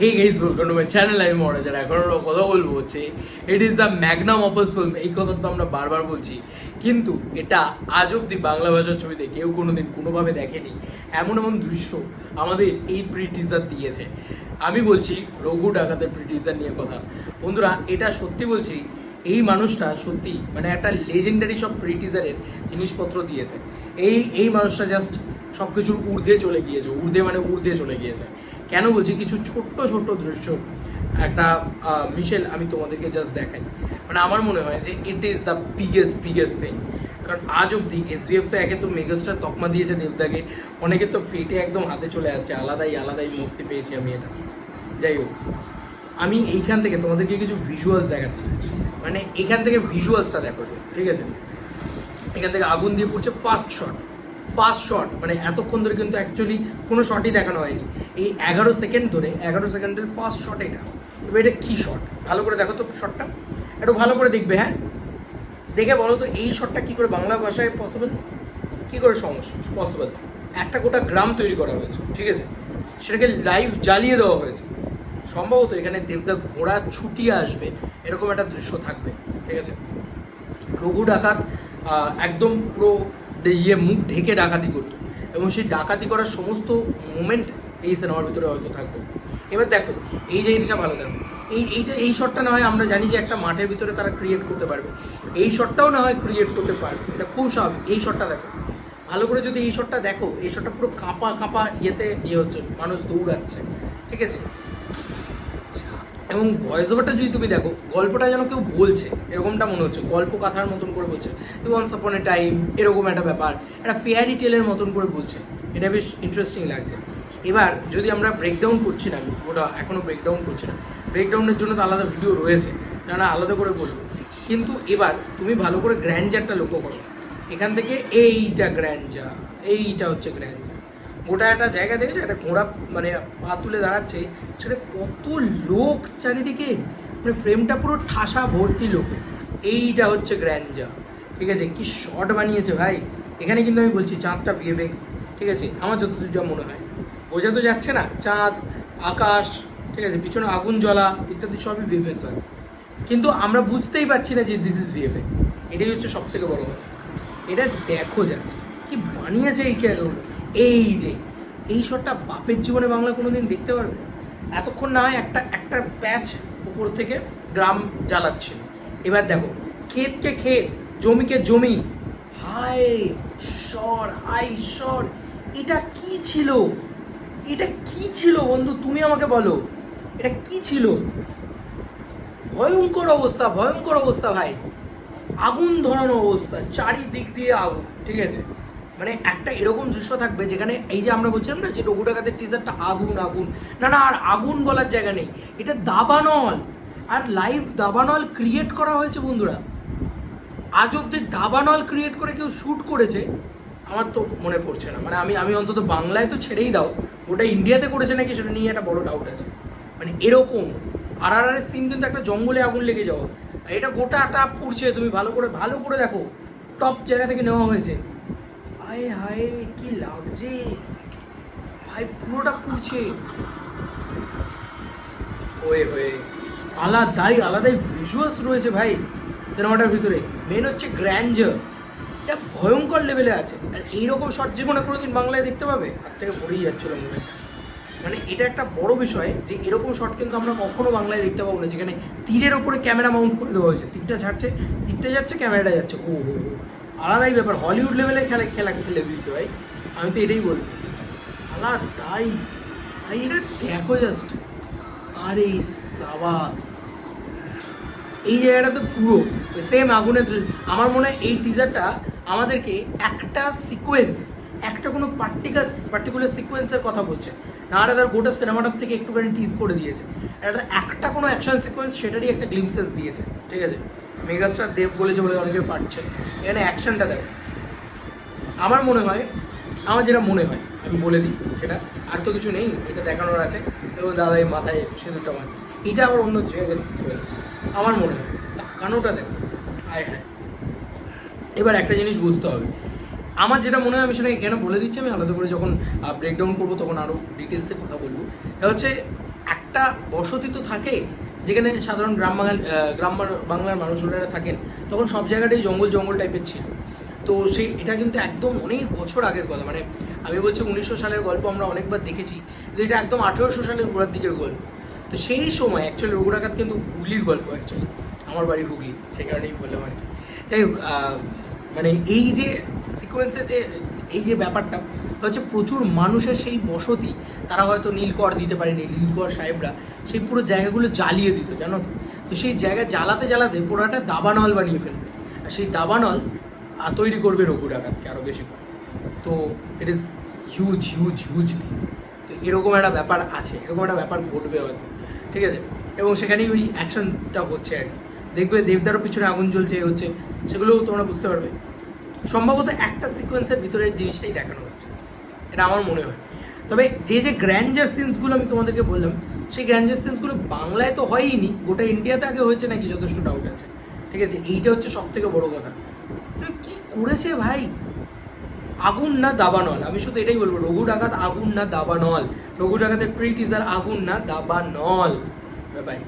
Hey guys welcome to my channel আমি মহারাজার এখন আমরা কথা বলব হচ্ছে it is the magnum opus film এই কথাটা তো আমরা বারবার বলছি। কিন্তু এটা আজ অব্দি বাংলা ভাষার ছবিতে কেউ কোনোদিন কোনোভাবে দেখেনি। এমন এমন দৃশ্য আমাদের এই প্রি টিজার দিয়েছে। আমি বলছি, রঘু ডাকাতের প্রি টিজার নিয়ে কথা। বন্ধুরা, এটা সত্যি বলছি, এই মানুষটা সত্যি মানে একটা লেজেন্ডারি সব প্রি টিজারের জিনিসপত্র দিয়েছে। এই এই মানুষটা জাস্ট সব কিছুর ঊর্ধ্বে চলে গিয়েছে। ঊর্ধ্বে মানে ঊর্ধ্বে চলে গিয়েছে। কেন বলছি? কিছু ছোট্ট ছোট্ট দৃশ্য। একটা মিশেল আমি তোমাদেরকে জাস্ট দেখাই। মানে আমার মনে হয় যে it is the biggest biggest thing কারণ আজ অব্দি এসবিএফ তো একে তো মেগাস্টার তকমা দিয়েছে দেবদাকে। অনেকে তো ফেটে একদম হাতে চলে আসছে। আলাদাই আলাদাই মস্তি পেয়েছি আমি এটা। যাই হোক, আমি এইখান থেকে তোমাদেরকে কিছু ভিজুয়ালস দেখাচ্ছি। মানে এখান থেকে ভিজুয়ালসটা দেখো। ঠিক আছে? এখান থেকে আগুন দিয়ে পড়ছে ফার্স্ট শট ফার্স্ট শট মানে এতক্ষণ ধরে কিন্তু অ্যাকচুয়ালি কোনো শটই দেখানো হয়নি। এই এগারো সেকেন্ড ধরে, এগারো সেকেন্ডের ফার্স্ট শট এটা। এবার এটা কী শট ভালো করে দেখো তো শটটা একটু ভালো করে দেখবে হ্যাঁ? দেখে বলো তো, এই শটটা কী করে বাংলা ভাষায় পসিবল কী করে সমস্যা পসিবল একটা গোটা গ্রাম তৈরি করা হয়েছে, ঠিক আছে? সেটাকে লাইভ জ্বালিয়ে দেওয়া হয়েছে। সম্ভবত এখানে দেবদা ঘোড়া ছুটিয়ে আসবে, এরকম একটা দৃশ্য থাকবে, ঠিক আছে? রঘু ডাকাত একদম পুরো ইয়ে মুখ ঢেকে ডাকাতি করতো। এবং সেই ডাকাতি করার সমস্ত মোমেন্ট এই সিনেমার ভিতরে হয়তো থাকবে এবার দেখো, এই জিনিসটা ভালো দেখো। এই, এইটা, এই শটটা না হয় আমরা জানি যে একটা মাঠের ভিতরে তারা ক্রিয়েট করতে পারবে। এই শটটাও না হয় ক্রিয়েট করতে পারবে। এটা খুব স্বাভাবিক। এই শটটা দেখো। ভালো করে যদি এই শটটা দেখো, এই শটটা পুরো কাঁপা কাঁপা ইয়েতে ইয়ে হচ্ছে, মানুষ দৌড়াচ্ছে। ঠিক আছে? এবং ভয়েস ওভারটা যদি তুমি দেখো গল্পটা যেন কেউ বলছে, এরকমটা মনে হচ্ছে, গল্প কথার মতন করে বলছে। ওয়ান্স আপন এ টাইম এরকম একটা ব্যাপার, একটা ফেয়ারি টেলের মতন করে বলছে। এটা বেশ ইন্টারেস্টিং লাগছে। এবার যদি আমরা ব্রেকডাউন করছি না, ওটা এখনও ব্রেকডাউন করছি না ব্রেকডাউনের জন্য তো আলাদা ভিডিও রয়েছে, না আলাদা করে বলব। কিন্তু এবার তুমি ভালো করে গ্র্যান্ডজারটা লক্ষ্য করো। এখান থেকে এইটা গ্র্যান্ডজা এইটা হচ্ছে গ্র্যান্ডজা গোটা একটা জায়গা দেখেছ? একটা ঘোড়া মানে পা তুলে দাঁড়াচ্ছে। সেটা কত লোক চারিদিকে? মানে ফ্রেমটা পুরো ঠাসা ভর্তি লোক। এইটা হচ্ছে গ্র্যান্ডজা ঠিক আছে? কি শট বানিয়েছে ভাই? এখানে কিন্তু আমি বলছি, চাঁদটা ভিএফএক্স ঠিক আছে? আমার যতদূর যা মনে হয়। বোঝা তো যাচ্ছে না? চাঁদ, আকাশ, ঠিক আছে? পিছনে আগুন, জ্বলা ইত্যাদি সবই ভিএফএক্স হয়। কিন্তু আমরা বুঝতেই পারছি না যে দিস ইজ ভিএফএক্স এটাই হচ্ছে সব থেকে বড় কথা। এটা দেখো যাচ্ছে কি বানিয়েছে এই ক্যারেক্টারগুলো এই যে, এই শটটা বাপের জীবনে বাংলা কোনোদিন দেখতে পারবে? এতক্ষণ না হয় একটা একটা প্যাচ উপর থেকে গ্রাম জ্বালাচ্ছিল। এবার দেখো ক্ষেতকে ক্ষেত জমিকে জমি হাই ঈশ্বর হাই ঈশ্বর, এটা কি ছিল? এটা কি ছিল বন্ধু, তুমি আমাকে বলো। এটা কি ছিল? ভয়ঙ্কর অবস্থা ভয়ঙ্কর অবস্থা ভাই। আগুন ধরানো অবস্থা, চারিদিক দিয়ে আগুন, ঠিক আছে? মানে একটা এরকম দৃশ্য থাকবে যেখানে এই যে আমরা বলছিলাম না যে রঘু ডাকাতের টিজারটা আগুন আগুন। না না, আর আগুন বলার জায়গা নেই। এটা দাবানল। আর লাইভ দাবানল ক্রিয়েট করা হয়েছে, বন্ধুরা। আজ অব্দি দাবানল ক্রিয়েট করে কেউ শ্যুট করেছে, আমার তো মনে পড়ছে না। মানে আমি আমি অন্তত বাংলায় তো ছেড়েই দাও। ওটা ইন্ডিয়াতে করেছে নাকি সেটা নিয়ে একটা বড় ডাউট আছে। মানে এরকম। আর আর সিন কিন্তু একটা জঙ্গলে আগুন লেগে যাওয়া। এটা গোটাটা পুড়ছে। তুমি ভালো করে ভালো করে দেখো। টপ জায়গা থেকে নেওয়া হয়েছে। হায় হায় কি লাগছে? ভাই পুরোটা পুড়ছে। ওয়ে হয়ে। আলাদাই আলাদাই ভিজুয়ালস রয়েছে ভাই সিনেমাটার ভিতরে। মেন হচ্ছে গ্র্যান্ডার এটা ভয়ঙ্কর লেভেলে আছে। আর এইরকম শট জীবনে কোনোদিন বাংলায় দেখতে পাবে? হাত থেকে পড়েই যাচ্ছিল মনে মানে এটা একটা বড় বিষয় যে এরকম শট কিন্তু আমরা কখনো বাংলায় দেখতে পাবো না যেখানে তীরের ওপরে ক্যামেরা মাউন্ট করে দেওয়া হয়েছে। তীরটা ছাড়ছে তীরটা যাচ্ছে ক্যামেরাটা যাচ্ছে। ও হো হো আলাদাই ব্যাপার। হলিউড লেভেলে খেলা খেলা খেলে দিয়েছে ভাই? আমি তো এটাই বলব। আলাদাই ভাই এটা দেখো জাস্ট আরে সাবাস। এই জায়গাটা তো পুরো সেম আগুনের আমার মনে হয় এই টিজারটা আমাদেরকে একটা সিকোয়েন্স একটা কোনো পার্টিকাস পার্টিকুলার সিকোয়েন্সের কথা বলছে। না আর তার গোটা সিনেমাটার থেকে একটুখানি টিজ করে দিয়েছে। একটা একটা কোনো অ্যাকশন সিকোয়েন্স সেটারই একটা গ্লিমসেস দিয়েছে। ঠিক আছে? মেগাস্টার দেব বলেছে বলে অনেকে পারছে। এখানে অ্যাকশনটা দেখো। আমার মনে হয়, আমার যেটা মনে হয়, আমি বলে দিই সেটা, আর তো কিছু নেই, এটা দেখানোর আছে। এবং দাদা এই মাথায় সিঁদুরটা মাছ এটা আবার অন্য জায়গায় আমার মনে হয় কানোটা দেখো। আয় হ্যাঁ। এবার একটা জিনিস বুঝতে হবে। আমার যেটা মনে হয়, আমি সেটা এখানে বলে দিচ্ছি, আমি আলাদা করে যখন ব্রেকডাউন করব, তখন আরও ডিটেলসে কথা বলব। এটা হচ্ছে, একটা বসতি তো থাকে যেখানে সাধারণ গ্রাম বাঙাল গ্রাম বাংলার মানুষরা থাকেন, তখন সব জায়গাটাই জঙ্গল জঙ্গল টাইপের ছিল। তো সেই, এটা কিন্তু একদম অনেক বছর আগের কথা। মানে আমি বলছি উনিশশো সালের গল্প আমরা অনেকবার দেখেছি, কিন্তু এটা একদম আঠেরোশো সালের গোড়ার দিকের গল্প। তো সেই সময় অ্যাকচুয়ালি রঘুরাঘাত কিন্তু হুগলির গল্প অ্যাকচুয়ালি আমার বাড়ি হুগলি, সেই কারণেই বললাম আর কি। যাই হোক মানে এই যে সিকোয়েন্সের যে এই যে ব্যাপারটা হচ্ছে প্রচুর মানুষের সেই বসতি, তারা হয়তো নীলকর দিতে পারেনি, নীলকর সাহেবরা, সেই পুরো জায়গাগুলো জ্বালিয়ে দিত, জানো তো? তো সেই জায়গা জ্বালাতে জ্বালাতে পুরো একটা দাবানল বানিয়ে ফেলবে। আর সেই দাবানল তৈরি করবে রঘু ডাকাতকে আরও বেশি করে। তো it is huge huge huge thing তো এরকম একটা ব্যাপার আছে, এরকম একটা ব্যাপার ঘটবে হয়তো। ঠিক আছে? এবং সেখানেই ওই অ্যাকশনটা হচ্ছে আর কি। দেখবে দেবদারও পিছনে আগুন জ্বলছে হচ্ছে, সেগুলোও তোমরা বুঝতে পারবে। সম্ভবত একটা সিকোয়েন্সের ভিতরে জিনিসটাই দেখানো হচ্ছে। এটা আমার মনে হয়। তবে যে যে গ্র্যান্ডার সিনসগুলো আমি তোমাদেরকে বললাম, সেই গ্র্যান্ডার সিনসগুলো বাংলায় তো হয়ইনি, গোটা ইন্ডিয়াতে আগে হয়েছে নাকি যথেষ্ট ডাউট আছে। ঠিক আছে, এইটা হচ্ছে সব থেকে বড় কথা। কি করেছে ভাই? আগুন না দাবানল। আমি শুধু এটাই বলব, রঘু ডাকাত আগুন না দাবানল। রঘু ডাকাতের প্রি টিজার আগুন না দাবানল। বাই